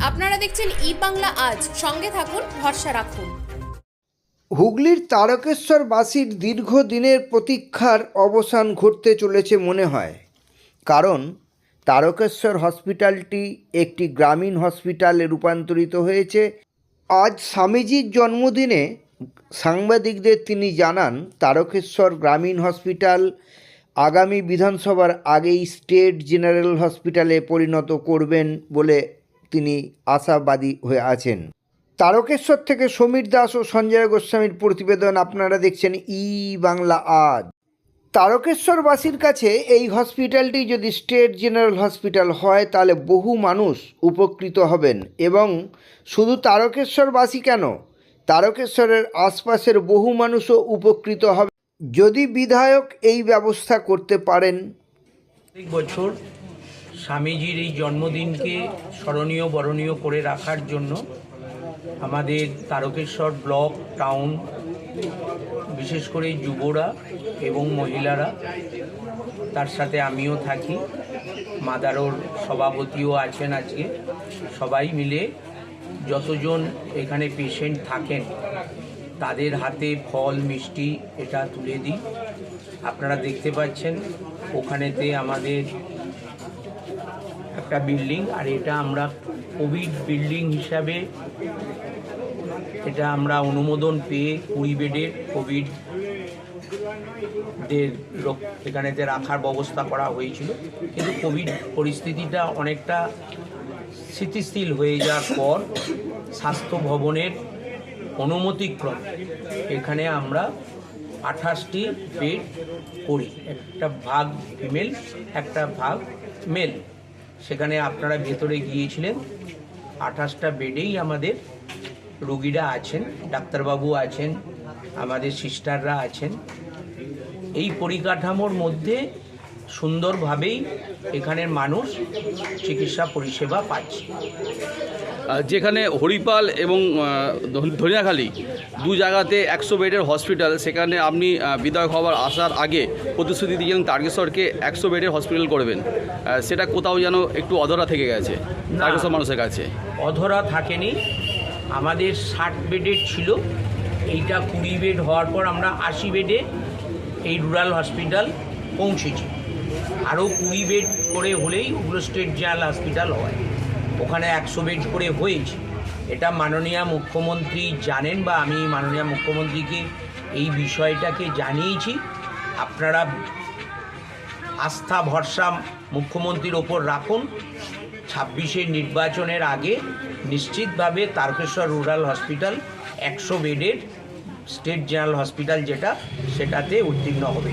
আপনারা দেখছেন ই বাংলা আজ। সঙ্গে থাকুন, ভরসা রাখুন। হুগলির তারকেশ্বরবাসীর দীর্ঘদিনের প্রতীক্ষার অবসান ঘটতে চলেছে মনে হয়। কারণ তারকেশ্বর হসপিটালটি একটি গ্রামীণ হসপিটালে রূপান্তরিত হয়েছে। আজ স্বামীজির জন্মদিনে সাংবাদিকদের তিনি জানান, তারকেশ্বর গ্রামীণ হসপিটাল আগামী বিধানসভার আগেই স্টেট জেনারেল হসপিটালে পরিণত করবেন বলে তিনি আশাবাদী হয়ে আছেন। তারকেশ্বর থেকে সমীর দাস ও সঞ্জয় গোস্বামীর প্রতিবেদন আপনারা দেখছেন ই বাংলা আজ। তারকেশ্বরবাসীর কাছে এই হসপিটালটি যদি স্টেট জেনারেল হসপিটাল হয়, তাহলে বহু মানুষ উপকৃত হবেন। এবং শুধু তারকেশ্বরবাসী কেন? তারকেশ্বরের আশপাশের বহু মানুষও উপকৃত হবে। যদি বিধায়ক এই ব্যবস্থা করতে পারেন। বছর স্বামীজির এই জন্মদিনকে স্মরণীয়, বরণীয় করে রাখার জন্য আমাদের তারকেশ্বর ব্লক টাউন, বিশেষ করে যুবরা এবং মহিলারা, তার সাথে আমিও থাকি। মাদারোর সভাপতিও আছেন আজকে। সবাই মিলে যতজন এখানে পেশেন্ট থাকেন, তাদের হাতে ফল, মিষ্টি এটা তুলে দিই। আপনারা দেখতে পাচ্ছেন, ওখানেতে আমাদের একটা বিল্ডিং আর এটা আমরা কোভিড বিল্ডিং হিসাবে এটা আমরা অনুমোদন পেয়ে কুড়ি বেডের কোভিড লোক এখানেতে রাখার ব্যবস্থা করা হয়েছিল। কিন্তু কোভিড পরিস্থিতিটা অনেকটা স্থিতিশীল হয়ে যাওয়ার পর স্বাস্থ্য ভবনের অনুমতিক্রম এখানে আমরা আঠাশটি বেড করি। একটা ভাগ ফিমেল একটা ভাগ মেল সেখানে আপনারা ভেতরে গিয়েছিলেন। আঠাশটা বেডেই আমাদের রুগীরা আছেন, ডাক্তারবাবু আছেন, আমাদের সিস্টাররা আছেন। এই পরিকাঠামোর মধ্যে সুন্দরভাবেই এখানের মানুষ চিকিৎসা পরিষেবা পাচ্ছে। যেখানে হরিপাল এবং ধনিয়াখালী দু জায়গাতে একশো বেডের হসপিটাল সেখানে আপনি বিধায়ক হওয়ার আসার আগে প্রতিশ্রুতি দিয়েছিলেন তারকেশ্বরকে একশো বেডের হসপিটাল করবেন। সেটা কোথাও যেন একটু অধরা থেকে গেছে তারকেশ্বর মানুষের কাছে। অধরা থাকেনি। আমাদের ষাট বেডের ছিল। এইটা কুড়ি বেড হওয়ার পর আমরা আশি বেডে এই রুরাল হসপিটাল পৌঁছেছি। আরও কুড়ি বেড করে হলেই ওগুলো স্টেট জেনারেল হসপিটাল হয়। ওখানে একশো বেড করে হয়েছে। এটা মাননীয় মুখ্যমন্ত্রী জানেন বা আমি মাননীয় মুখ্যমন্ত্রীকে এই বিষয়টাকে জানিয়েছি। আপনারা আস্থা, ভরসা মুখ্যমন্ত্রীর ওপর রাখুন। ছাব্বিশের নির্বাচনের আগে নিশ্চিতভাবে তারকেশ্বর রুরাল হসপিটাল একশো বেডের স্টেট জেনারেল হসপিটাল যেটা, সেটাতে উত্তীর্ণ হবে।